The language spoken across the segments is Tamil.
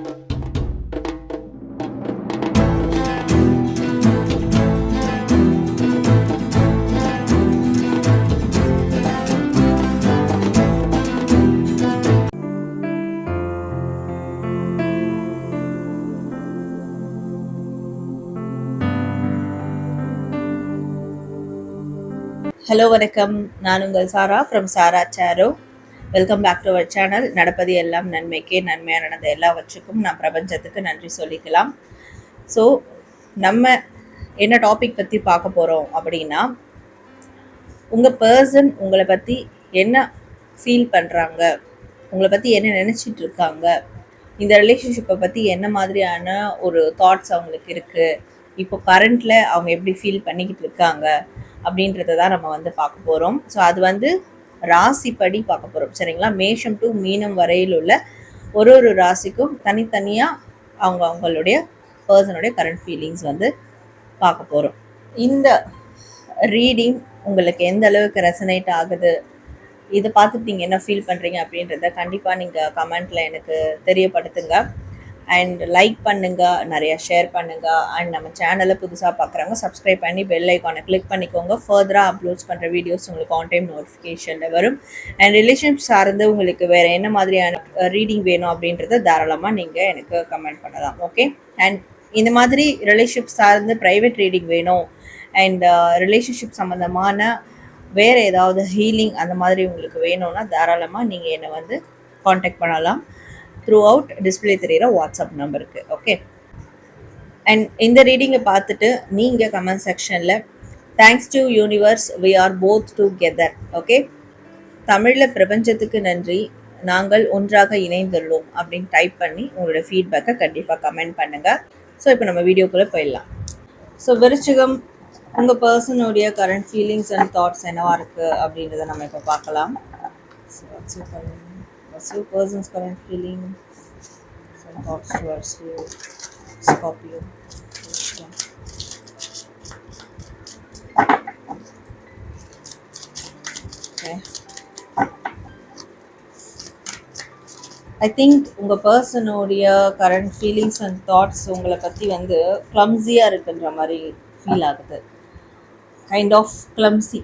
ஹலோ வணக்கம். நான் உங்கள் Sara from Sara Saro welcome back to our channel நடப்பது எல்லாம் நன்மைக்கே நன்மையானது எல்லாவற்றுக்கும் நான் பிரபஞ்சத்துக்கு நன்றி சொல்லிக்கலாம். ஸோ நம்ம என்ன டாபிக் பற்றி பார்க்க போகிறோம் அப்படின்னா உங்கள் பர்சன் உங்களை பற்றி என்ன ஃபீல் பண்ணுறாங்க உங்களை பற்றி என்ன நினச்சிட்டு இருக்காங்க? இந்த ரிலேஷன்ஷிப்பை பற்றி என்ன மாதிரியான ஒரு தாட்ஸ் அவங்களுக்கு இருக்குது இப்போ கரண்ட்டில் அவங்க எப்படி ஃபீல் பண்ணிக்கிட்டு இருக்காங்க? அப்படின்றத தான் நம்ம வந்து பார்க்க போகிறோம் ஸோ அது வந்து ராசிப்படி பார்க்க போகிறோம் சரிங்களா? மேஷம் டு மீனம் வரையில் உள்ள ஒரு ஒரு ராசிக்கும் தனித்தனியாக அவங்க அவங்களுடைய பர்சனுடைய கரண்ட் ஃபீலிங்ஸ் வந்து பார்க்க போகிறோம் இந்த ரீடிங் உங்களுக்கு எந்த அளவுக்கு ரெசனேட் ஆகுது? இதை பார்த்துட்டு நீங்கள் என்ன ஃபீல் பண்ணுறீங்க அப்படின்றத கண்டிப்பாக நீங்கள் கமெண்ட்டில் எனக்கு தெரியப்படுத்துங்க. அண்ட் லைக் பண்ணுங்க நிறைய ஷேர் பண்ணுங்க. அண்ட் நம்ம சேனலை புதுசாக பார்க்குறவங்க சப்ஸ்கிரைப் பண்ணி பெல் ஐக்கானை கிளிக் பண்ணிக்கோங்க. ஃபர்தராக அப்லோட்ஸ் பண்ணுற வீடியோஸ் உங்களுக்கு ஆன் டைம் நோட்டிஃபிகேஷனில் வரும். அண்ட் ரிலேஷன்ஷிப் சார்ந்து உங்களுக்கு வேறு என்ன மாதிரியான ரீடிங் வேணும் அப்படின்றத தாராளமாக நீங்கள் எனக்கு கமெண்ட் பண்ணலாம். ஓகே அண்ட் இந்த மாதிரி ரிலேஷன்ஷிப் சார்ந்து ப்ரைவேட் ரீடிங் வேணும். அண்ட் ரிலேஷன்ஷிப் சம்மந்தமான வேறு ஏதாவது ஹீலிங் அந்த மாதிரி உங்களுக்கு வேணும்னா தாராளமாக நீங்கள் என்னை வந்து காண்டாக்ட் பண்ணலாம். த்ரூ அவுட் டிஸ்பிளே தெரிகிற வாட்ஸ்அப் நம்பருக்கு ஓகே அண்ட் இந்த ரீடிங்கை பார்த்துட்டு நீங்கள் கமெண்ட் செக்ஷனில் thanks to universe we are both together okay தமிழில் பிரபஞ்சத்துக்கு நன்றி நாங்கள் ஒன்றாக இணைந்துள்ளோம் அப்படின்னு டைப் பண்ணி உங்களோட ஃபீட்பேக்கை கண்டிப்பாக கமெண்ட் பண்ணுங்கள் ஸோ இப்போ நம்ம வீடியோக்குள்ளே போயிடலாம். ஸோ விருச்சிகம் உங்கள் பர்சனுடைய கரண்ட் ஃபீலிங்ஸ் அண்ட் தாட்ஸ் என்னவாக இருக்குது அப்படின்றத நம்ம இப்போ பார்க்கலாம். So, As your person's current feeling? Some thoughts towards you, Scorpio. Okay. I think உங்கள் பர்சனுடைய கரண்ட் ஃபீலிங்ஸ் அண்ட் தாட்ஸ் உங்களை பற்றி வந்து கிளம்ஸியாக இருக்குன்ற மாதிரி ஃபீல் ஆகுது கைண்ட் ஆஃப் கிளம்ஸி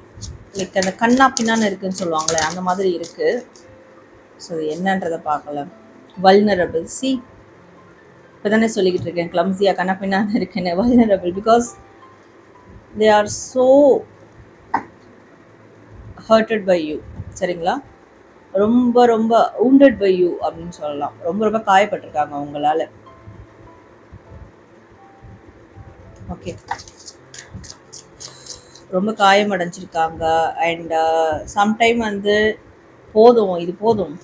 லைக் அந்த கண்ணா பின்னான்னு இருக்குன்னு சொல்லுவாங்களே அந்த மாதிரி இருக்குது ஸோ என்னன்றதை பார்க்கலாம் வல்னரபிள் சி இப்போ தானே சொல்லிக்கிட்டு இருக்கேன். கிளம்ஸியாக கணப்பினாக இருக்கேன் vulnerable because they are so hurted by you சரிங்களா? ரொம்ப ரொம்ப ஊண்டட் பை யூ அப்படின்னு சொல்லலாம். ரொம்ப ரொம்ப காயப்பட்டிருக்காங்க உங்களால் ஓகே ரொம்ப காயமடைஞ்சிருக்காங்க. அண்ட் சம்டைம் uh, வந்து போதும் இது போதும்.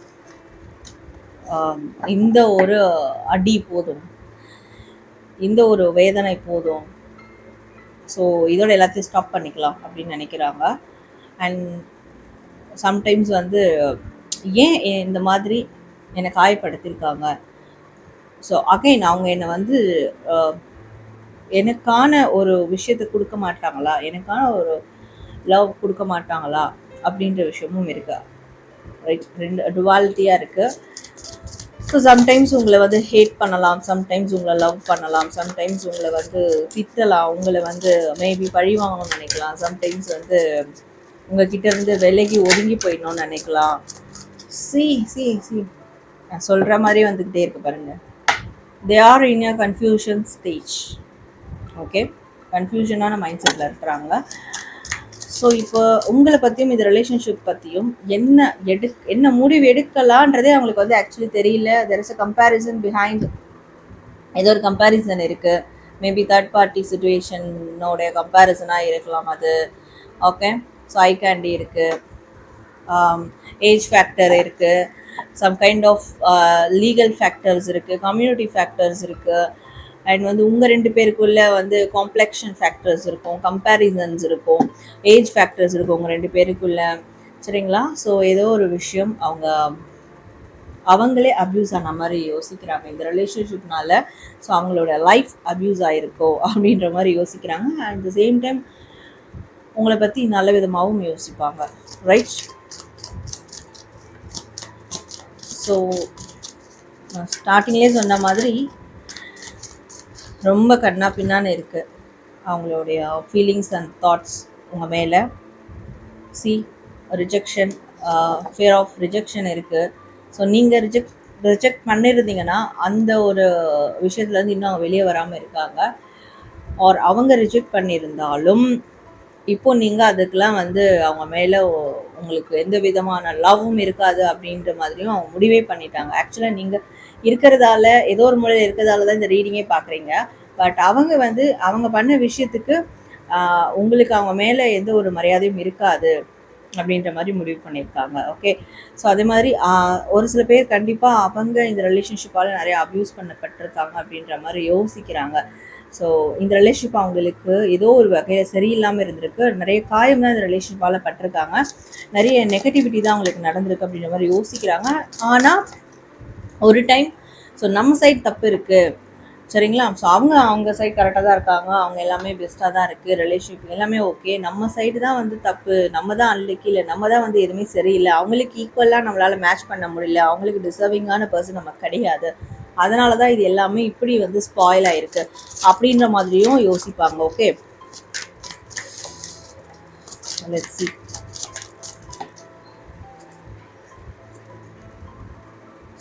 இந்த ஒரு அடி போதும். இந்த ஒரு வேதனை போதும். ஸோ இதோட எல்லாத்தையும் ஸ்டாப் பண்ணிக்கலாம் அப்படின்னு நினைக்கிறாங்க. அண்ட் சம்டைம்ஸ் வந்து ஏன் இந்த மாதிரி என்னை காயப்படுத்தியிருக்காங்க? ஸோ அகைன் அவங்க என்னை வந்து எனக்கான ஒரு விஷயத்தை கொடுக்க மாட்டாங்களா? எனக்கான ஒரு லவ் கொடுக்க மாட்டாங்களா? அப்படின்ற விஷயமும் இருக்குது ரைட் ரெண்டு டுவாலிட்டியாக இருக்குது ஸோ சம்டைம்ஸ் உங்களை வந்து ஹேட் பண்ணலாம் சம்டைம்ஸ் உங்களை லவ் பண்ணலாம் சம்டைம்ஸ் உங்களை வந்து திட்டலாம் உங்களை வந்து மேபி பழி வாங்கணும்னு நினைக்கலாம் சம்டைம்ஸ் வந்து உங்ககிட்ட இருந்து விலகி ஒதுங்கி போயிடணும்னு நினைக்கலாம். சி சி சி நான் சொல்கிற மாதிரி வந்துக்கிட்டே இருக்கு பாருங்கள் they are in a confusion stage okay கன்ஃபியூஷனான mind settle இருக்கிறாங்க. ஸோ இப்போ உங்களை பற்றியும் இந்த ரிலேஷன்ஷிப் பற்றியும் என்ன எடு என்ன முடிவு எடுக்கலான்றதே அவங்களுக்கு வந்து ஆக்சுவலி தெரியல. There is a comparison behind ஏதோ ஒரு கம்பேரிசன் இருக்குது மேபி தேர்ட் பார்ட்டி சுச்சுவேஷனோடைய கம்பேரிசனாக இருக்கலாம் அது. ஓகே ஸோ ஐ கேண்டி இருக்குது ஏஜ் ஃபேக்டர் இருக்குது some kind of legal factors இருக்குது கம்யூனிட்டி ஃபேக்டர்ஸ் இருக்குது அண்ட் வந்து உங்கள் ரெண்டு பேருக்குள்ள வந்து காம்ப்ளெக்ஷன் ஃபேக்டர்ஸ் இருக்கும் கம்பேரிசன்ஸ் இருக்கும் ஏஜ் ஃபேக்டர்ஸ் இருக்கும் உங்கள் ரெண்டு பேருக்குள்ள. சரிங்களா? ஸோ ஏதோ ஒரு விஷயம் அவங்க அவங்களே அப்யூஸ் ஆன மாதிரி யோசிக்கிறாங்க. இந்த ரிலேஷன்ஷிப்னால ஸோ அவங்களோட லைஃப் அப்யூஸ் ஆகிருக்கோ அப்படின்ற மாதிரி யோசிக்கிறாங்க. அட் த சேம் டைம் உங்களை பற்றி நல்ல விதமாகவும் யோசிப்பாங்க. ரைட் ஸோ நான் ஸ்டார்டிங்லேயே சொன்ன மாதிரி ரொம்ப கண்ணா பின்னான்னு இருக்குது அவங்களுடைய ஃபீலிங்ஸ் அண்ட் தாட்ஸ் உங்கள் மேலே. See rejection fear of rejection இருக்குது ஸோ நீங்கள் ரிஜெக்ட் ரிஜெக்ட் பண்ணியிருந்தீங்கன்னா அந்த ஒரு விஷயத்துலேருந்து இன்னும் அவங்க வெளியே வராமல் இருக்காங்க. ஆர் அவங்க ரிஜெக்ட் பண்ணியிருந்தாலும் இப்போ நீங்கள் அதுக்கெலாம் வந்து அவங்க மேலே உங்களுக்கு எந்த விதமான லவ்வும் இருக்காது அப்படின்ற மாதிரியும் அவங்க முடிவே பண்ணிட்டாங்க. ஆக்சுவலாக நீங்கள் இருக்கிறதால ஏதோ ஒரு முறையில் இருக்கிறதால தான் இந்த ரீடிங்கே பார்க்குறீங்க. பட் அவங்க வந்து அவங்க பண்ண விஷயத்துக்கு உங்களுக்கு அவங்க மேலே எந்த ஒரு மரியாதையும் இருக்காது அப்படின்ற மாதிரி முடிவு பண்ணியிருக்காங்க. ஓகே ஸோ அதே மாதிரி ஒரு சில பேர் கண்டிப்பாக அவங்க இந்த ரிலேஷன்ஷிப்பால் நிறைய அப்யூஸ் பண்ணப்பட்டிருக்காங்க அப்படின்ற மாதிரி யோசிக்கிறாங்க. ஸோ இந்த ரிலேஷன்ஷிப் அவங்களுக்கு ஏதோ ஒரு வகையில் சரியில்லாமல் இருந்திருக்கு. நிறைய காயம் தான் இந்த ரிலேஷன்ஷிப்பால் பட்டிருக்காங்க. நிறைய நெகட்டிவிட்டி தான் அவங்களுக்கு நடந்திருக்கு அப்படின்ற மாதிரி யோசிக்கிறாங்க. ஆனால் ஒரு டைம் ஸோ நம்ம சைட் தப்பு இருக்குது சரிங்களா? ஸோ அவங்க அவங்க சைடு கரெக்டாக தான் இருக்காங்க. அவங்க எல்லாமே பெஸ்ட்டாக தான் இருக்குது ரிலேஷன்ஷிப் எல்லாமே ஓகே நம்ம சைடு தான் வந்து தப்பு. நம்ம தான் அன்லக்கி இல்லை நம்ம தான் வந்து எதுவுமே சரியில்லை. அவங்களுக்கு ஈக்குவலாக நம்மளால் மேட்ச் பண்ண முடியல. அவங்களுக்கு டிசர்விங்கான பர்சன் நமக்கு கிடையாது. அதனால தான் இது எல்லாமே இப்படி வந்து ஸ்பாயில் ஆயிருக்கு. அப்படின்ற மாதிரியும் யோசிப்பாங்க okay let's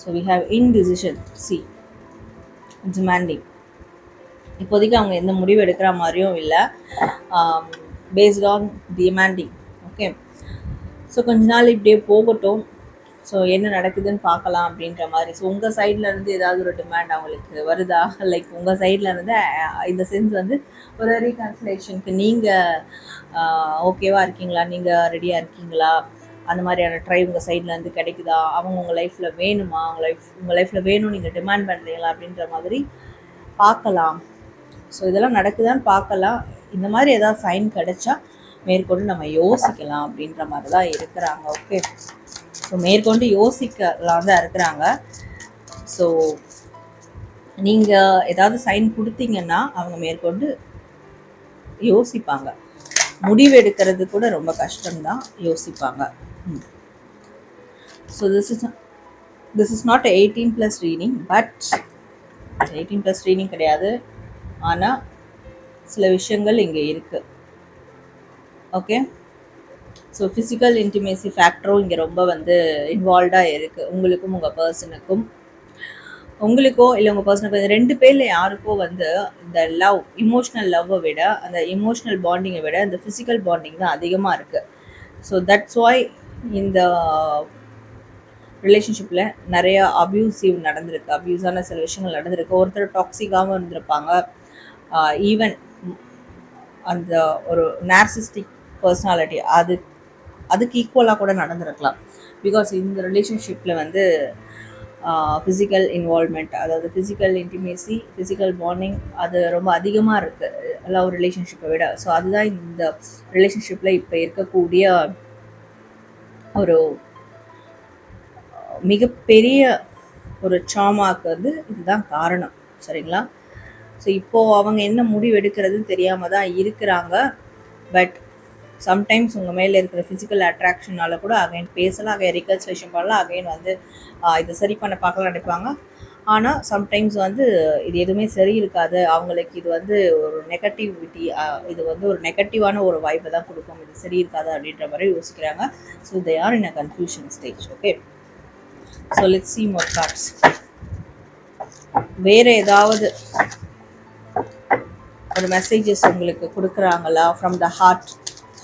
so we have indecision see demanding இப்போதைக்கு அவங்க எந்த முடிவு எடுக்கிற மாதிரியும் இல்லை. Based on demanding okay so கொஞ்ச நாள் இப்படியே போகட்டும். ஸோ என்ன நடக்குதுன்னு பார்க்கலாம் அப்படின்ற மாதிரி. ஸோ உங்கள் சைடில் இருந்து ஏதாவது ஒரு டிமாண்ட் அவங்களுக்கு வருதா? லைக் உங்கள் சைடில் இந்த சென்ஸ் வந்து ஒரு ரீகன்சிலேஷனுக்கு நீங்கள் ஓகேவாக இருக்கீங்களா? நீங்கள் ரெடியாக இருக்கீங்களா? அந்த மாதிரியான ட்ரை உங்கள் சைட்லேருந்து கிடைக்குதா? அவங்க உங்கள் லைஃப்பில் வேணுமா? உங்கள் லைஃப் உங்கள் லைஃப்பில் வேணும்னு நீங்கள் டிமாண்ட் பண்ணுறீங்களா அப்படின்ற மாதிரி பார்க்கலாம். ஸோ இதெல்லாம் நடக்குதான்னு பார்க்கலாம். இந்த மாதிரி ஏதாவது சைன் கிடைச்சா மேற்கொண்டு நம்ம யோசிக்கலாம் அப்படின்ற மாதிரி தான் இருக்கிறாங்க. ஓகே ஸோ மேற்கொண்டு யோசிக்கலாம் தான் இருக்கிறாங்க. ஸோ நீங்கள் ஏதாவது சைன் கொடுத்தீங்கன்னா அவங்க மேற்கொண்டு யோசிப்பாங்க. முடிவு எடுக்கிறது கூட ரொம்ப கஷ்டம்தான். யோசிப்பாங்க. So this is this is not eighteen plus reading, but eighteen plus reading கிடையாது. ஆனால் சில விஷயங்கள் இங்கே இருக்குது ஓகே ஸோ ஃபிசிக்கல் இன்டிமேசி ஃபேக்டரும் இங்கே ரொம்ப வந்து இன்வால்வ்டாக இருக்குது உங்களுக்கும் உங்கள் பர்சனுக்கும் உங்களுக்கோ இல்லை உங்கள் பர்சனுக்கு ரெண்டு பேரில் யாருக்கோ வந்து இந்த லவ் இமோஷ்னல் லவ்வை விட அந்த இமோஷ்னல் பாண்டிங்கை விட இந்த ஃபிசிக்கல் பாண்டிங் தான் அதிகமாக இருக்குது ஸோ தட்ஸ் வாய் இந்த ரிலேஷன்ஷிப்பில் நிறைய அப்யூசிவ் நடந்திருக்கு. அப்யூஸான சில விஷயங்கள் நடந்திருக்கு. ஒருத்தர் டாக்ஸிக்காகவும் இருந்திருப்பாங்க. ஈவன் அந்த ஒரு நார்சிஸ்டிக் பர்சனாலிட்டி அது அதுக்கு ஈக்குவலாக கூட நடந்திருக்கலாம். பிகாஸ் இந்த ரிலேஷன்ஷிப்பில் வந்து ஃபிசிக்கல் இன்வால்மெண்ட் அதாவது ஃபிசிக்கல் இன்டிமேசி ஃபிசிக்கல் பாண்டிங் அது ரொம்ப அதிகமாக இருக்குது லவ் ரிலேஷன்ஷிப்பை விட. ஸோ அதுதான் இந்த ரிலேஷன்ஷிப்பில் இப்போ இருக்கக்கூடிய ஒரு மிகப்பெரிய ஒரு ட்ராமாக்கு வந்து இதுதான் காரணம். சரிங்களா? ஸோ இப்போது அவங்க என்ன முடிவு எடுக்கிறதுன்னு தெரியாமல் தான் இருக்கிறாங்க. பட் சம்டைம்ஸ் உங்கள் மேலே இருக்கிற ஃபிசிக்கல் அட்ராக்ஷனால கூட அகைன் பேசலாம் அகைன் ரீகன்சிலேஷன் பண்ணலாம் அகைன் வந்து இதை சரி பண்ண பார்க்கலாம் நினைப்பாங்க. ஆனால் சம்டைம்ஸ் வந்து இது எதுவுமே சரி இருக்காது அவங்களுக்கு இது வந்து ஒரு நெகட்டிவிட்டி இது வந்து ஒரு நெகட்டிவான ஒரு வாய்ப்பை தான் கொடுக்கும். இது சரி இருக்காது அப்படின்ற மாதிரி யோசிக்கிறாங்க. So they are in a confusion stage okay so let see more cards வேற ஏதாவது ஒரு மெசேஜஸ் உங்களுக்கு கொடுக்குறாங்களா? From the heart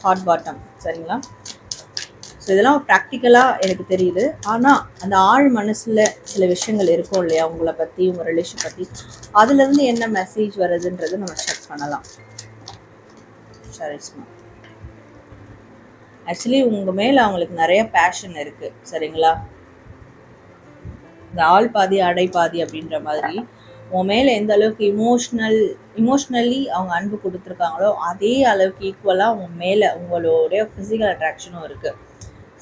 heart bottom சரிங்களா? ஸோ இதெல்லாம் ப்ராக்டிக்கலாக எனக்கு தெரியுது. ஆனால் அந்த ஆழ் மனசில் சில விஷயங்கள் இருக்கும் இல்லையா? உங்களை பற்றி உங்கள் ரிலேஷன் பற்றி அதுலேருந்து என்ன மெசேஜ் வருதுன்றது நம்ம செக் பண்ணலாம். சரிஸ்மா. ஆக்சுவலி உங்கள் மேலே அவங்களுக்கு நிறைய பேஷன் இருக்குது சரிங்களா? இந்த ஆள் பாதி அடை பாதி அப்படின்ற மாதிரி உன் மேலே எந்த அளவுக்கு இமோஷ்னல் இமோஷ்னலி அவங்க அன்பு கொடுத்துருக்காங்களோ அதே அளவுக்கு ஈக்குவலாக உன் மேலே உங்களுடைய ஃபிசிக்கல் அட்ராக்ஷனும் இருக்குது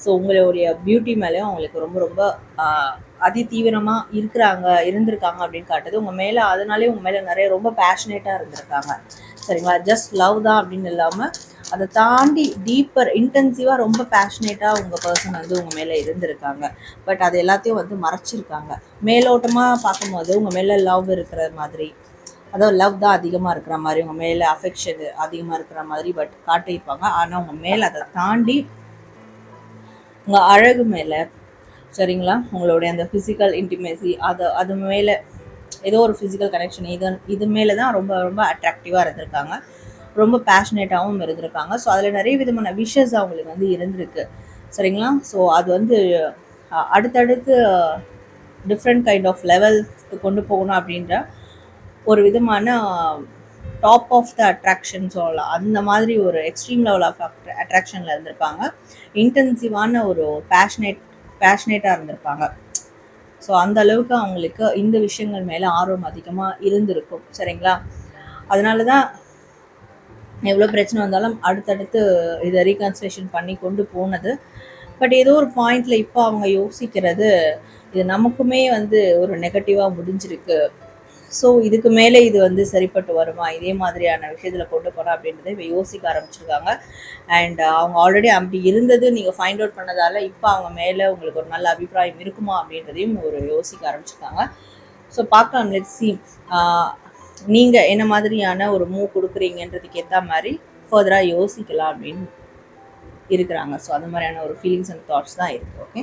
ஸோ உங்களுடைய பியூட்டி மேலேயும் அவங்களுக்கு ரொம்ப ரொம்ப ஆஹ், அதி தீவிரமாக இருக்கிறாங்க இருந்திருக்காங்க அப்படின்னு காட்டுது. உங்கள் மேலே அதனாலே உங்கள் மேலே நிறைய ரொம்ப பேஷனேட்டாக இருந்திருக்காங்க. சரிங்களா? ஜஸ்ட் லவ் தான் அப்படின்னு இல்லாமல் அதை தாண்டி டீப்பர் இன்டென்சிவாக ரொம்ப பேஷனேட்டாக உங்கள் பர்சன் வந்து உங்கள் மேலே இருந்திருக்காங்க. பட் அது எல்லாத்தையும் வந்து மறைச்சிருக்காங்க. மேலோட்டமாக பார்க்கும்போது உங்கள் மேலே லவ் இருக்கிற மாதிரி அதாவது லவ் தான் அதிகமாக இருக்கிற மாதிரி உங்கள் மேலே அஃபெக்ஷன் அதிகமாக இருக்கிற மாதிரி பட் காட்டியிருப்பாங்க. ஆனால் உங்கள் மேலே அதை தாண்டி உங்கள் அழகு மேலே சரிங்களா? உங்களுடைய அந்த ஃபிசிக்கல் இன்டிமேசி அது அது மேலே ஏதோ ஒரு ஃபிசிக்கல் கனெக்ஷன் இது இது மேலே தான் ரொம்ப ரொம்ப அட்ராக்டிவாக இருந்திருக்காங்க. ரொம்ப பேஷனேட்டாகவும் இருந்திருக்காங்க. ஸோ அதில் நிறைய விதமான விஷஸ் அவங்களுக்கு வந்து இருந்திருக்கு. சரிங்களா? ஸோ அது வந்து அடுத்தடுத்து டிஃப்ரெண்ட் கைண்ட் ஆஃப் லெவல்ஸ்க்கு கொண்டு போகணும் அப்படின்ற ஒரு விதமான டாப் ஆஃப் த அட்ராக்ஷன் சொல்லலாம் அந்த மாதிரி ஒரு எக்ஸ்ட்ரீம் லெவல் ஆஃப் அட்ராக்ஷனில் இருந்திருப்பாங்க. இன்டென்சிவான ஒரு பேஷனேட் பேஷனேட்டாக இருந்திருப்பாங்க. ஸோ அந்த அளவுக்கு அவங்களுக்கு இந்த விஷயங்கள் மேலே ஆர்வம் அதிகமாக இருந்திருக்கும். சரிங்களா? அதனால தான் எவ்வளோ பிரச்சனை வந்தாலும் அடுத்தடுத்து இதை ரீகன்ஸ்ட்ரேஷன் பண்ணி கொண்டு போனது. பட் ஏதோ ஒரு பாயிண்ட்ல இப்போ அவங்க யோசிக்கிறது இது நமக்குமே வந்து ஒரு நெகட்டிவாக முடிஞ்சிருக்கு. ஸோ இதுக்கு மேலே இது வந்து சரிப்பட்டு வருமா? இதே மாதிரியான விஷயத்தில் கொண்டு போகிறோம் அப்படின்றத இப்போ யோசிக்க ஆரம்பிச்சிருக்காங்க. அண்ட் அவங்க ஆல்ரெடி அப்படி இருந்தது நீங்கள் ஃபைண்ட் அவுட் பண்ணதால் இப்போ அவங்க மேலே உங்களுக்கு ஒரு நல்ல அபிப்பிராயம் இருக்குமா அப்படின்றதையும் ஒரு யோசிக்க ஆரம்பிச்சிருக்காங்க. ஸோ பார்க்கலாம் லெட் சி நீங்கள் என்ன மாதிரியான ஒரு மூவ் கொடுக்குறீங்கன்றதுக்கு ஏற்ற மாதிரி ஃபர்தராக யோசிக்கலாம் அப்படின்னு இருக்கிறாங்க. ஸோ அந்த மாதிரியான ஒரு ஃபீலிங்ஸ் அண்ட் தாட்ஸ் தான் இருக்குது ஓகே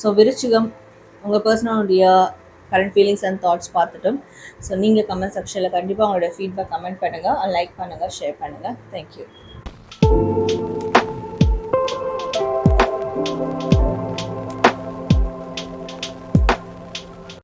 ஸோ விருச்சிகம் உங்கள் பர்சனலுடைய கரண்ட் ஃபீலிங்ஸ் அண்ட் தாட்ஸ் பார்த்துட்டும். ஸோ நீங்கள் கமெண்ட் செக்ஷனில் கண்டிப்பாக உங்களோட ஃபீட்பேக் கமெண்ட் பண்ணுங்கள் லைக் பண்ணுங்கள் ஷேர் பண்ணுங்கள் தேங்க்யூ